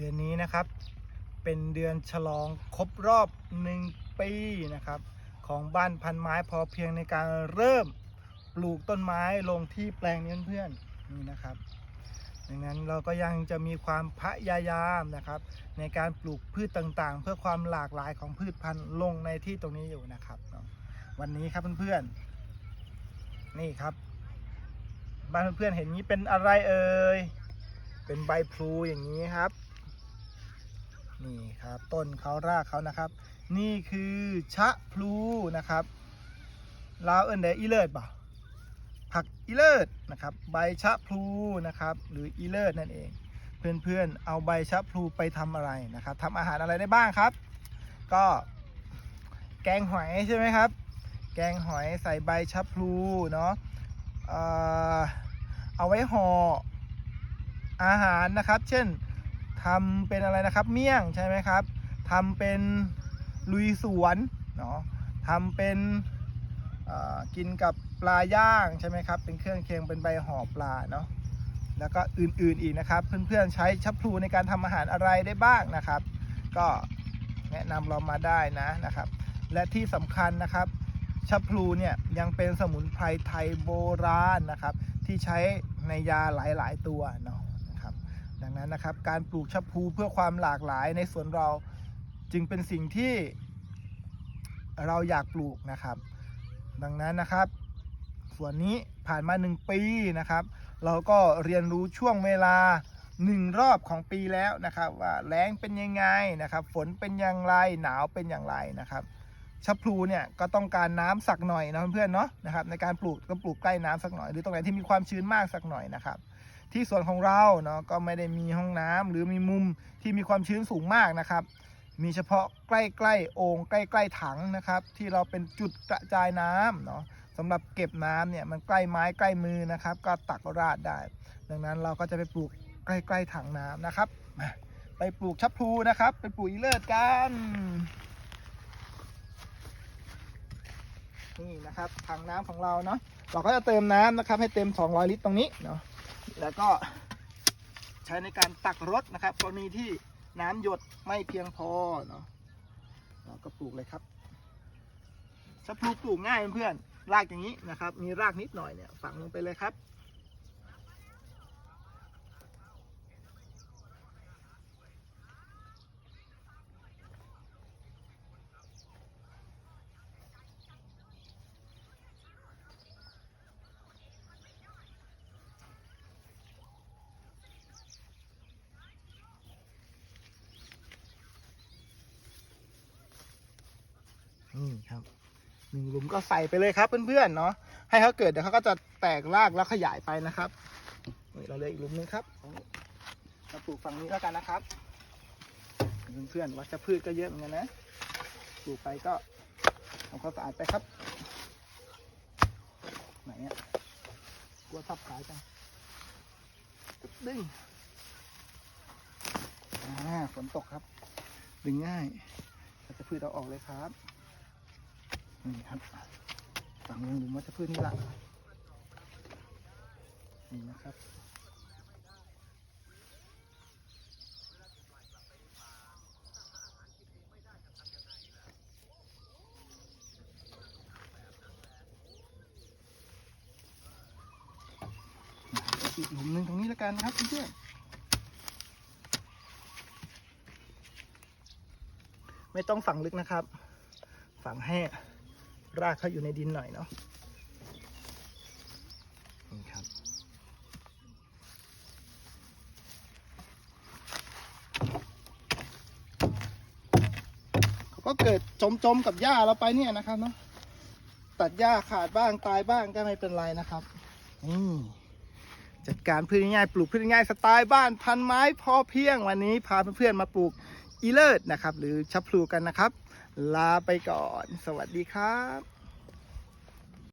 เดือนนี้นะครับ เป็นเดือนฉลองครบรอบหนึ่งปีนะครับ ของบ้านพันไม้พอเพียงในการเริ่มปลูกต้นไม้ลงที่แปลงนี้เพื่อนนี่นะครับดังนั้นเราก็ยังจะมีความพยายามนะครับ ในการปลูกพืชต่างๆ เพื่อความหลากหลายของพืชพันธุ์ลงในที่ตรงนี้อยู่นะครับวันนี้ครับเพื่อนๆนี่ครับ บ้านเพื่อนๆเห็นนี้เป็นอะไรเอ่ยเป็นใบพลูอย่างนี้ครับ นี่ครับต้นเขารากเขานะครับ นี่คือชะพลูนะครับลาวเอินเดอีเลิศป่ะผักอีเลิศนะครับ ใบชะพลูนะครับ หรืออีเลิศนั่นเอง เพื่อนๆเอาใบชะพลูไปทำอะไรนะครับทำอาหารอะไรได้บ้างครับ ก็แกงหอยใช่ไหมครับ แกงหอยใส่ใบชะพลูเนาะเอาไว้ห่ออาหารนะครับ เช่น ทำเป็นอะไรนะครับ เมี่ยงใช่ไหมครับทำเป็นลุยสวนเนาะทำเป็นกินกับปลาย่างใช่ไหมครับ เป็นเครื่องเคียงเป็นใบห่อปลาเนาะแล้วก็อื่นๆอีกนะครับ เพื่อนๆใช้ชับพลูในการทำอาหารอะไรได้บ้างนะครับ ก็แนะนำเรามาได้นะนะครับ และที่สำคัญนะครับชับพลูเนี่ยยังเป็นสมุนไพรไทยโบราณนะครับ ที่ใช้ในยาหลายๆตัวเนาะ ดังนั้นนะครับ การปลูกชะพูเพื่อความหลากหลายในสวนเราจึงเป็นสิ่งที่เราอยากปลูกนะครับ ดังนั้นนะครับส่วนนี้ผ่านมา 1 ปีนะครับ เราก็เรียนรู้ช่วงเวลา 1 รอบของปีแล้วนะครับ ว่าแล้งเป็นยังไงนะครับ ฝนเป็นอย่างไรหนาวเป็นอย่างไรนะครับชะพลูเนี่ยก็ต้องการน้ำสักหน่อยนะเพื่อนๆเนาะนะครับในการปลูกก็ปลูกใกล้น้ำสักหน่อย หรือตรงไหนที่มีความชื้นมากสักหน่อยนะครับ ที่สวนของเราเนาะก็ไม่ได้มีห้องน้ำหรือมีมุมที่มีความชื้นสูงมากนะครับ มีเฉพาะใกล้ๆโอ่งใกล้ๆถังนะครับ ที่เราเป็นจุดกระจายน้ำเนาะสำหรับเก็บน้ำเนี่ยมันใกล้ไม้ใกล้มือนะครับ ก็ตักราดได้ ดังนั้นเราก็จะไปปลูกใกล้ๆถังน้ำนะครับมาไปปลูกชับพลูนะครับ ไปปลูกอีเลิศกันนี่นะครับถังน้ำของเราเนาะ เราก็จะเติมน้ำนะครับ ให้เต็ม 200 ลิตรตรงนี้เนาะแล้วก็ใช้ในการตักรถนะครับกรณีที่น้ำหยดไม่เพียงพอเนาะเราก็ปลูกเลยครับจะพลูปลูกง่ายเพื่อนรากอย่างนี้นะครับ มีรากนิดหน่อยเนี่ยฝังลงไปเลยครับ นี่ครับหนึ่งหลุมก็ใส่ไปเลยครับเพื่อนๆเนาะให้เขาเกิดเดี๋ยวเขาก็จะแตกรากแล้วขยายไปนะครับเราเลยอีกหลุมหนึงครับเราปลูกฝั่งนี้แล้วกันนะครับเพื่อนๆวัชพืชก็เยอะเหมือนกันนะปลูกไปก็ทำความสะอาดไปครับ ไหนอะกลัวทับขาจังดึงฝนตกครับ ดึงง่ายวัชพืชเราออกเลยครับ นี่ครับฝังลงหลุมวัชพืชนี่ละนี่นะครับอีกหลุมหนึ่งตรงนี้แล้วกันนะครับเพื่อนๆไม่ต้องฝังลึกนะครับ ฝังให้ รากเขาอยู่ในดินหน่อยเนาะนี่ครับ เขาก็เกิดจมๆกับหญ้าเราไปเนี่ยนะครับเนาะตัดหญ้าขาดบ้างตายบ้างก็ไม่เป็นไรนะครับนี่จัดการพืชง่ายๆปลูกพืชง่ายๆสไตล์บ้านพันไม้พอเพียงวันนี้พาเพื่อนๆมาปลูกอีเลิศนะครับ หรือชับพลูกันนะครับ ลาไปก่อน สวัสดีครับ